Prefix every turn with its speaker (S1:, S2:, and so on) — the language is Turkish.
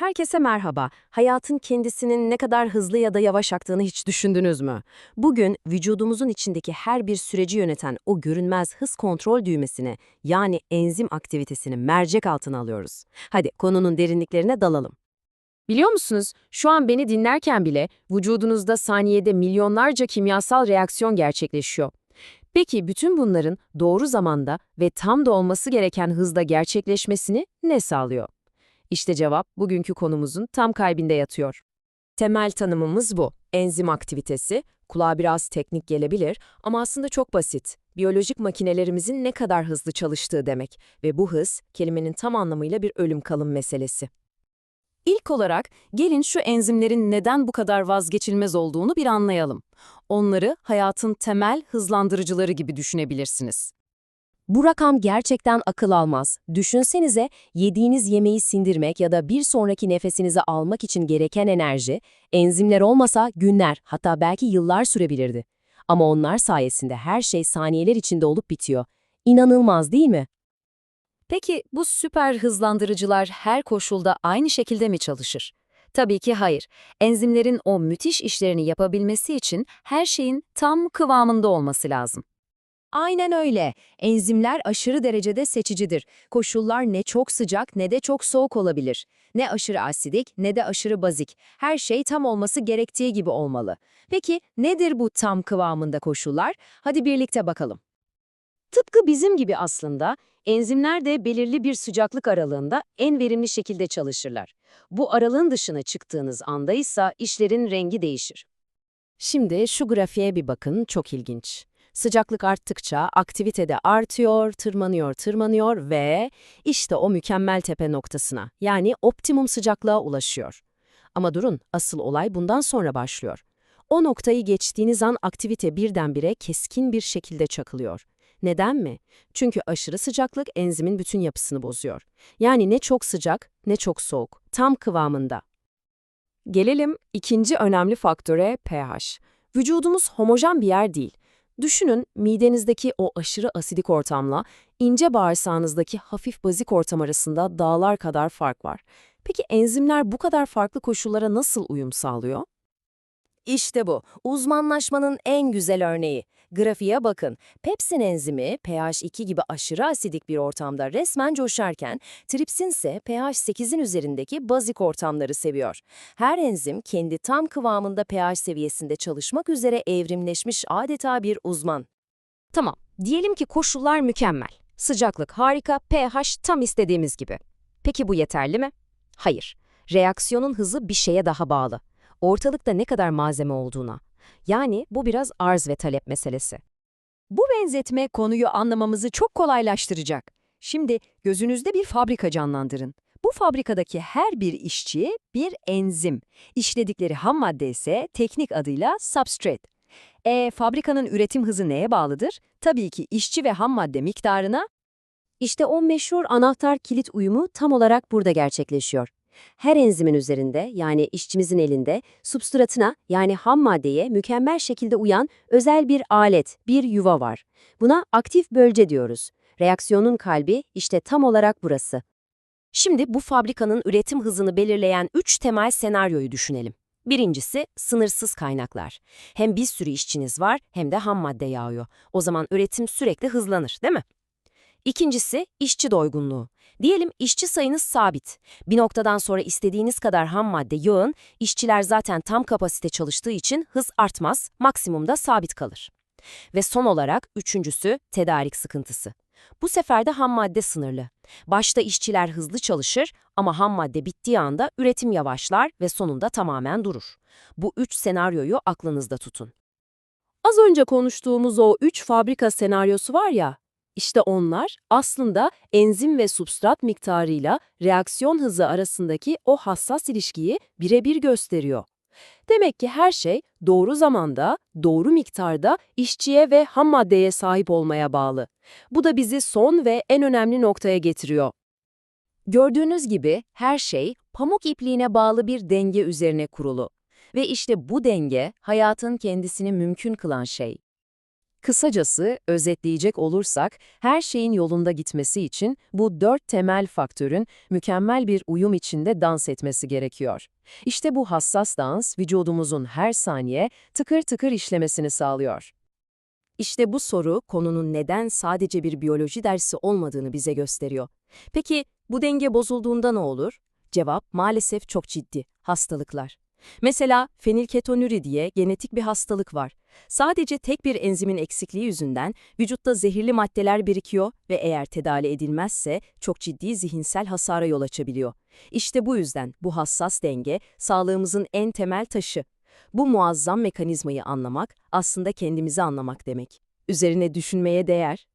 S1: Herkese merhaba. Hayatın kendisinin ne kadar hızlı ya da yavaş aktığını hiç düşündünüz mü? Bugün vücudumuzun içindeki her bir süreci yöneten o görünmez hız kontrol düğmesini yani enzim aktivitesini mercek altına alıyoruz. Hadi konunun derinliklerine dalalım. Biliyor musunuz, şu an beni dinlerken bile vücudunuzda saniyede milyonlarca kimyasal reaksiyon gerçekleşiyor. Peki bütün bunların doğru zamanda ve tam da olması gereken hızda gerçekleşmesini ne sağlıyor? İşte cevap bugünkü konumuzun tam kalbinde yatıyor. Temel tanımımız bu. Enzim aktivitesi, kulağa biraz teknik gelebilir ama aslında çok basit. Biyolojik makinelerimizin ne kadar hızlı çalıştığı demek ve bu hız kelimenin tam anlamıyla bir ölüm kalım meselesi. İlk olarak gelin şu enzimlerin neden bu kadar vazgeçilmez olduğunu bir anlayalım. Onları hayatın temel hızlandırıcıları gibi düşünebilirsiniz. Bu rakam gerçekten akıl almaz. Düşünsenize yediğiniz yemeği sindirmek ya da bir sonraki nefesinizi almak için gereken enerji, enzimler olmasa günler hatta belki yıllar sürebilirdi. Ama onlar sayesinde her şey saniyeler içinde olup bitiyor. İnanılmaz değil mi? Peki bu süper hızlandırıcılar her koşulda aynı şekilde mi çalışır? Tabii ki hayır. Enzimlerin o müthiş işlerini yapabilmesi için her şeyin tam kıvamında olması lazım. Aynen öyle. Enzimler aşırı derecede seçicidir. Koşullar ne çok sıcak ne de çok soğuk olabilir. Ne aşırı asidik ne de aşırı bazik. Her şey tam olması gerektiği gibi olmalı. Peki nedir bu tam kıvamında koşullar? Hadi birlikte bakalım. Tıpkı bizim gibi aslında, enzimler de belirli bir sıcaklık aralığında en verimli şekilde çalışırlar. Bu aralığın dışına çıktığınız anda ise işlerin rengi değişir. Şimdi şu grafiğe bir bakın, çok ilginç. Sıcaklık arttıkça aktivite de artıyor, tırmanıyor, tırmanıyor ve işte o mükemmel tepe noktasına, yani optimum sıcaklığa ulaşıyor. Ama durun, asıl olay bundan sonra başlıyor. O noktayı geçtiğiniz an aktivite birdenbire keskin bir şekilde çakılıyor. Neden mi? Çünkü aşırı sıcaklık enzimin bütün yapısını bozuyor. Yani ne çok sıcak ne çok soğuk, tam kıvamında. Gelelim ikinci önemli faktöre pH. Vücudumuz homojen bir yer değil. Düşünün midenizdeki o aşırı asidik ortamla ince bağırsağınızdaki hafif bazik ortam arasında dağlar kadar fark var. Peki enzimler bu kadar farklı koşullara nasıl uyum sağlıyor? İşte bu, uzmanlaşmanın en güzel örneği. Grafiğe bakın. Pepsin enzimi pH 2 gibi aşırı asidik bir ortamda resmen coşarken, tripsin ise pH 8'in üzerindeki bazik ortamları seviyor. Her enzim kendi tam kıvamında pH seviyesinde çalışmak üzere evrimleşmiş adeta bir uzman. Tamam, diyelim ki koşullar mükemmel. Sıcaklık harika, pH tam istediğimiz gibi. Peki bu yeterli mi? Hayır. Reaksiyonun hızı bir şeye daha bağlı ortalıkta ne kadar malzeme olduğuna. Yani bu biraz arz ve talep meselesi.
S2: Bu benzetme konuyu anlamamızı çok kolaylaştıracak. Şimdi gözünüzde bir fabrika canlandırın. Bu fabrikadaki her bir işçi bir enzim. İşledikleri ham madde ise teknik adıyla substrate. E fabrikanın üretim hızı neye bağlıdır? Tabii ki işçi ve ham madde miktarına.
S1: İşte o meşhur anahtar kilit uyumu tam olarak burada gerçekleşiyor. Her enzimin üzerinde yani işçimizin elinde substratına yani ham maddeye mükemmel şekilde uyan özel bir alet, bir yuva var. Buna aktif bölce diyoruz. Reaksiyonun kalbi işte tam olarak burası. Şimdi bu fabrikanın üretim hızını belirleyen üç temel senaryoyu düşünelim. Birincisi sınırsız kaynaklar. Hem bir sürü işçiniz var hem de ham madde yağıyor. O zaman üretim sürekli hızlanır değil mi? İkincisi işçi doygunluğu. Diyelim işçi sayınız sabit. Bir noktadan sonra istediğiniz kadar ham madde yığın, işçiler zaten tam kapasite çalıştığı için hız artmaz, maksimumda sabit kalır. Ve son olarak üçüncüsü tedarik sıkıntısı. Bu sefer de ham madde sınırlı. Başta işçiler hızlı çalışır ama ham madde bittiği anda üretim yavaşlar ve sonunda tamamen durur. Bu üç senaryoyu aklınızda tutun. Az önce konuştuğumuz o üç fabrika senaryosu var ya, işte onlar aslında enzim ve substrat miktarıyla reaksiyon hızı arasındaki o hassas ilişkiyi birebir gösteriyor. Demek ki her şey doğru zamanda, doğru miktarda işçiye ve ham maddeye sahip olmaya bağlı. Bu da bizi son ve en önemli noktaya getiriyor. Gördüğünüz gibi her şey pamuk ipliğine bağlı bir denge üzerine kurulu. Ve işte bu denge hayatın kendisini mümkün kılan şey.
S2: Kısacası özetleyecek olursak her şeyin yolunda gitmesi için bu dört temel faktörün mükemmel bir uyum içinde dans etmesi gerekiyor. İşte bu hassas dans vücudumuzun her saniye tıkır tıkır işlemesini sağlıyor.
S1: İşte bu soru konunun neden sadece bir biyoloji dersi olmadığını bize gösteriyor. Peki bu denge bozulduğunda ne olur? Cevap maalesef çok ciddi. Hastalıklar. Mesela fenilketonuri diye genetik bir hastalık var. Sadece tek bir enzimin eksikliği yüzünden vücutta zehirli maddeler birikiyor ve eğer tedavi edilmezse çok ciddi zihinsel hasara yol açabiliyor. İşte bu yüzden bu hassas denge sağlığımızın en temel taşı. Bu muazzam mekanizmayı anlamak aslında kendimizi anlamak demek. Üzerine düşünmeye değer.